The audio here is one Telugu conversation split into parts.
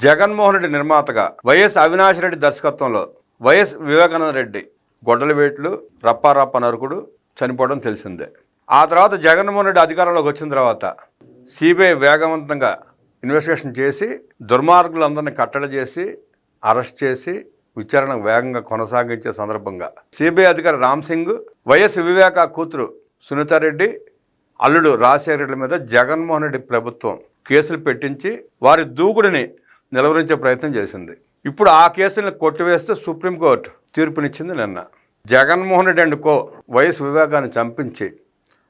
జగన్మోహన్ రెడ్డి నిర్మాతగా వైఎస్ అవినాష్ రెడ్డి దర్శకత్వంలో వైఎస్ వివేకానంద రెడ్డి గొడ్డలవేట్లు రప్పారప్ప నరుకుడు చనిపోవడం తెలిసిందే. ఆ తర్వాత జగన్మోహన్ రెడ్డి అధికారంలోకి వచ్చిన తర్వాత సిబిఐ వేగవంతంగా ఇన్వెస్టిగేషన్ చేసి దుర్మార్గులందరినీ కట్టడి చేసి అరెస్ట్ చేసి విచారణ వేగంగా కొనసాగించే సందర్భంగా సిబిఐ అధికారి రామ్ సింగ్ వైఎస్ వివేక కూతురు సునీతారెడ్డి అల్లుడు రాజశేఖర రెడ్డి మీద జగన్మోహన్ రెడ్డి ప్రభుత్వం కేసులు పెట్టించి వారి దూకుడిని నిలవరించే ప్రయత్నం చేసింది. ఇప్పుడు ఆ కేసులను కొట్టివేస్తూ సుప్రీంకోర్టు తీర్పునిచ్చింది నిన్న. Jaganmohan Reddy and co YS వివేకాన్ని చంపించి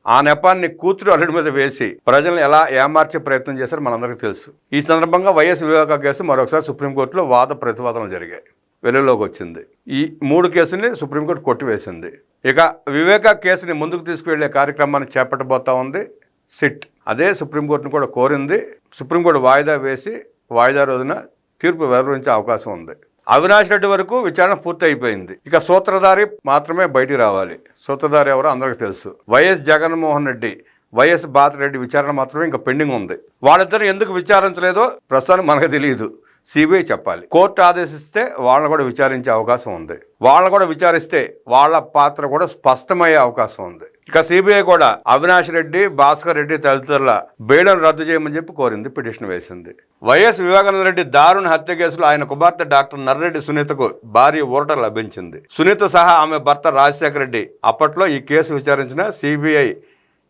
ఆ నెపాన్ని కూతురు అల్లుడి మీద వేసి ప్రజలను ఎలా ఏమార్చే ప్రయత్నం చేశారు మనందరికీ తెలుసు. ఈ సందర్భంగా వైఎస్ వివేక కేసు మరొకసారి సుప్రీంకోర్టులో వాద ప్రతివాదనలు జరిగాయి. వెలుగులోకి వచ్చింది. ఈ మూడు కేసుల్ని సుప్రీంకోర్టు కొట్టివేసింది. ఇక వివేక కేసుని ముందుకు తీసుకువెళ్ళే కార్యక్రమాన్ని చేపట్టబోతా ఉంది సిట్. అదే సుప్రీంకోర్టును కూడా కోరింది. సుప్రీంకోర్టు వాయిదా వేసి వాయిదా రోజున తీర్పు వెలువరించే అవకాశం ఉంది. అవినాష్ రెడ్డి వరకు విచారణ పూర్తి అయిపోయింది ఇక సూత్రధారి మాత్రమే బయటికి రావాలి. సూత్రధారి ఎవరో అందరికీ తెలుసు. వైఎస్ జగన్మోహన్ రెడ్డి వైఎస్ బాతిరెడ్డి విచారణ మాత్రమే ఇంకా పెండింగ్ ఉంది. వాళ్ళిద్దరు ఎందుకు విచారించలేదో ప్రస్తుతానికి మనకు తెలియదు. సిబిఐ చెప్పాలి. కోర్టు ఆదేశిస్తే వాళ్ళని కూడా విచారించే అవకాశం ఉంది. వాళ్ళని కూడా విచారిస్తే వాళ్ళ పాత్ర కూడా స్పష్టమయ్యే అవకాశం ఉంది. ఇక సిబిఐ కూడా అవినాష్ రెడ్డి భాస్కర్ రెడ్డి తదితరుల బెయిలను రద్దు చేయమని చెప్పి కోరింది పిటిషన్ వేసింది. వైఎస్ వివేకానంద రెడ్డి దారుణ హత్య కేసులో ఆయన కుమార్తె డాక్టర్ నర్రెడ్డి సునీతకు భారీ ఊరట లభించింది. సునీత సహా ఆమె భర్త రాజశేఖర రెడ్డి అప్పట్లో ఈ కేసు విచారించిన సిబిఐ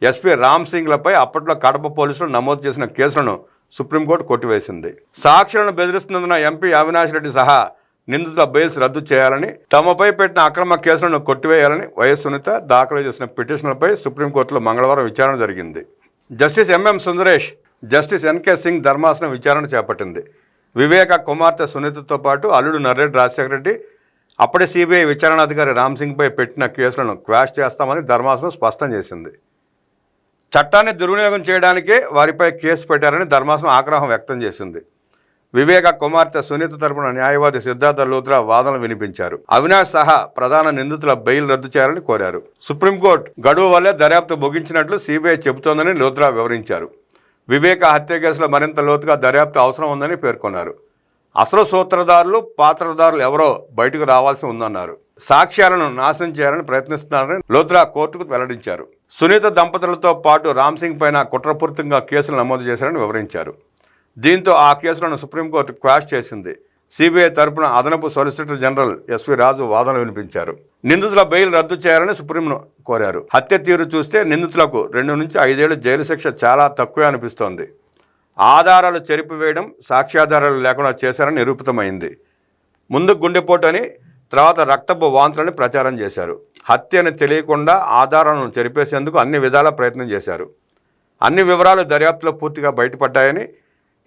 ఎస్పీ రామ్ సింగ్లపై అప్పట్లో కడప పోలీసులు నమోదు చేసిన కేసులను సుప్రీంకోర్టు కొట్టివేసింది. సాక్షులను బెదిరిస్తున్నందున ఎంపీ అవినాష్ రెడ్డి సహా నిందితుల బెయిల్స్ రద్దు చేయాలని తమపై పెట్టిన అక్రమ కేసులను కొట్టివేయాలని వైఎస్ సునీత దాఖలు చేసిన పిటిషన్లపై సుప్రీంకోర్టులో మంగళవారం విచారణ జరిగింది. Justice MM Sundaresh justice NK Singh ధర్మాసనం విచారణ చేపట్టింది. వివేక కుమార్తె సునీతతో పాటు అల్లుడు నర్రెడ్డి రాజశేఖర రెడ్డి అప్పటి సిబిఐ విచారణాధికారి రామ్ సింగ్పై పెట్టిన కేసులను క్వాష్ చేస్తామని ధర్మాసనం స్పష్టం చేసింది. చట్టాన్ని దుర్వినియోగం చేయడానికే వారిపై కేసు పెట్టారని ధర్మాసనం ఆగ్రహం వ్యక్తం చేసింది. వివేక కుమార్తె సునీత తరపున న్యాయవాది సిద్ధార్థ లూత్రా వాదనలు వినిపించారు. అవినాష్ సహా ప్రధాన నిందితుల బెయిల్ రద్దు చేయాలని కోరారు. సుప్రీంకోర్టు గడువు వల్లే దర్యాప్తు ముగించినట్లు సిబిఐ చెబుతోందని లూత్రా వివరించారు. వివేక హత్య కేసులో మరింత లోతుగా దర్యాప్తు అవసరం ఉందని పేర్కొన్నారు. అసలు సూత్రధారులు పాత్రధారులు ఎవరో బయటకు రావాల్సి ఉందన్నారు. సాక్ష్యాలను నాశనం చేయాలని ప్రయత్నిస్తున్నారని లోత్రా కోర్టుకు వెల్లడించారు. సునీత దంపతులతో పాటు రామ్ సింగ్ పైన కుట్రపూర్తంగా కేసులు నమోదు చేశారని వివరించారు. దీంతో ఆ కేసులను సుప్రీంకోర్టు క్వాష్ చేసింది. సిబిఐ తరపున అదనపు సొలిసిటర్ జనరల్ ఎస్వి రాజు వాదనలు వినిపించారు. నిందితుల బెయిల్ రద్దు చేయాలని సుప్రీంను కోరారు. హత్య తీరు చూస్తే నిందితులకు రెండు నుంచి ఐదేళ్ళు జైలు శిక్ష చాలా తక్కువే అనిపిస్తోంది. ఆధారాలు చెరిపివేయడం సాక్ష్యాధారాలు లేకుండా చేశారని నిరూపితమైంది. ముందు గుండెపోటు అని తర్వాత రక్తపు వాంతులని ప్రచారం చేశారు. హత్యను తెలియకుండా ఆధారాలను చెరిపేసేందుకు అన్ని విధాల ప్రయత్నం చేశారు. అన్ని వివరాలు దర్యాప్తులో పూర్తిగా బయటపడ్డాయని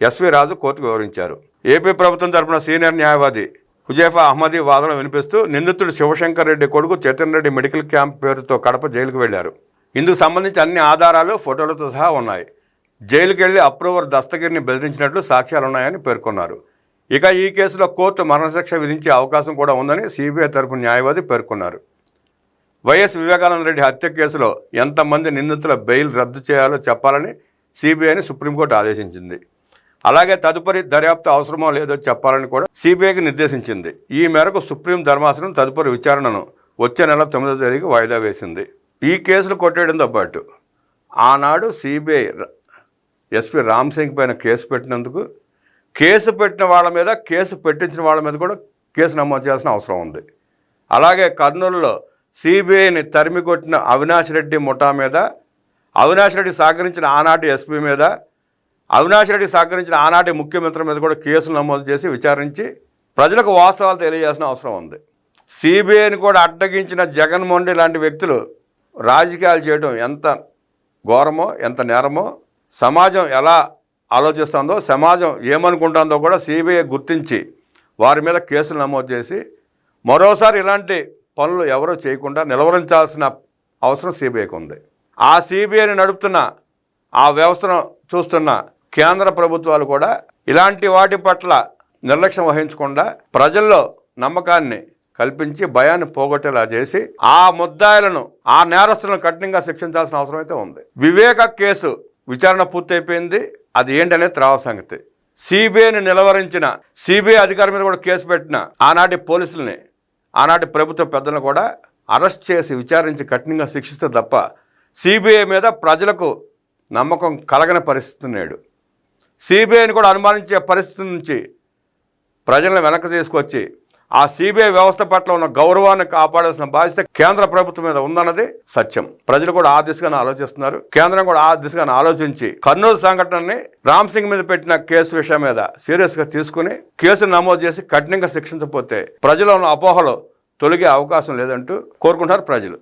ఎస్వి రాజు కోర్టుకు వివరించారు. ఏపీ ప్రభుత్వం తరపున సీనియర్ న్యాయవాది హుజేఫా అహ్మదీ వాదన వినిపిస్తూ నిందితుడు శివశంకర్ రెడ్డి కొడుకు చైతన్ రెడ్డి మెడికల్ క్యాంప్ పేరుతో కడప జైలుకు వెళ్ళారు ఇందుకు సంబంధించి అన్ని ఆధారాలు ఫోటోలతో సహా ఉన్నాయి. జైలుకి వెళ్ళి అప్రూవర్ దస్తగిరిని బెదిరించినట్లు సాక్ష్యాలున్నాయని పేర్కొన్నారు. ఇక ఈ కేసులో కోర్టు మరణశిక్ష విధించే అవకాశం కూడా ఉందని సిబిఐ తరపు న్యాయవాది పేర్కొన్నారు. వైఎస్ వివేకానంద రెడ్డి హత్య కేసులో ఎంతమంది నిందితుల బెయిల్ రద్దు చేయాలో చెప్పాలని సిబిఐని సుప్రీంకోర్టు ఆదేశించింది. అలాగే తదుపరి దర్యాప్తు అవసరమో లేదో చెప్పాలని కూడా సిబిఐకి నిర్దేశించింది. ఈ మేరకు సుప్రీం ధర్మాసనం తదుపరి విచారణను వచ్చే నెల తొమ్మిదో తేదీకి వాయిదా వేసింది. ఈ కేసులు కొట్టేయడంతో పాటు ఆనాడు సిబిఐ ఎస్పీ రామ్ సింగ్ పైన కేసు పెట్టినందుకు కేసు పెట్టిన వాళ్ళ మీద కేసు పెట్టించిన వాళ్ళ మీద కూడా కేసు నమోదు చేయాల్సిన అవసరం ఉంది. అలాగే కర్నూలులో సిబిఐని తరిమి కొట్టిన అవినాష్ రెడ్డి ముఠా మీద అవినాష్ రెడ్డి సహకరించిన ఆనాటి ఎస్పీ మీద అవినాష్ రెడ్డి సహకరించిన ఆనాటి ముఖ్యమంత్రి మీద కూడా కేసులు నమోదు చేసి విచారించి ప్రజలకు వాస్తవాలు తెలియజేసిన అవసరం ఉంది. సిబిఐని కూడా అడ్డగించిన జగన్మోహన్ రెడ్డి లాంటి వ్యక్తులు రాజకీయాలు చేయడం ఎంత ఘోరమో ఎంత నేరమో సమాజం ఎలా ఆలోచిస్తుందో సమాజం ఏమనుకుంటుందో కూడా సిబిఐ గుర్తించి వారి మీద కేసులు నమోదు చేసి మరోసారి ఇలాంటి పనులు ఎవరూ చేయకుండా నిలవరించాల్సిన అవసరం సిబిఐకి ఉంది. ఆ సిబిఐని నడుపుతున్న ఆ వ్యవస్థను చూస్తున్న కేంద్ర ప్రభుత్వాలు కూడా ఇలాంటి వాటి పట్ల నిర్లక్ష్యం వహించకుండా ప్రజల్లో నమ్మకాన్ని కల్పించి భయాన్ని పోగొట్టేలా చేసి ఆ ముద్దాయిలను ఆ నేరస్తులను కఠినంగా శిక్షించాల్సిన అవసరం అయితే ఉంది. వివేక కేసు విచారణ పూర్తయిపోయింది. అది ఏంటనేది త్రావ సంగతి. సిబిఐని నిలవరించిన సిబిఐ అధికారి మీద కూడా కేసు పెట్టిన ఆనాటి పోలీసుల్ని ఆనాటి ప్రభుత్వ పెద్దలను కూడా అరెస్ట్ చేసి విచారించి కఠినంగా శిక్షిస్తే తప్ప సిబిఐ మీద ప్రజలకు నమ్మకం కలగని పరిస్థితి నేడు. సిబిఐని కూడా అనుమానించే పరిస్థితి నుంచి ప్రజలను వెనక్కి తీసుకొచ్చి ఆ సిబిఐ వ్యవస్థ పట్ల ఉన్న గౌరవాన్ని కాపాడాల్సిన బాధ్యత కేంద్ర ప్రభుత్వం మీద ఉందన్నది సత్యం. ప్రజలు కూడా ఆ దిశగానే ఆలోచిస్తున్నారు. కేంద్రం కూడా ఆ దిశగానే ఆలోచించి కర్నూలు సంఘటనని రామ్ సింగ్ మీద పెట్టిన కేసు విషయం మీద సీరియస్గా తీసుకుని కేసు నమోదు చేసి కఠినంగా శిక్షించకపోతే ప్రజల ఉన్న అపోహలు తొలగే అవకాశం లేదంటూ కోరుకుంటారు ప్రజలు.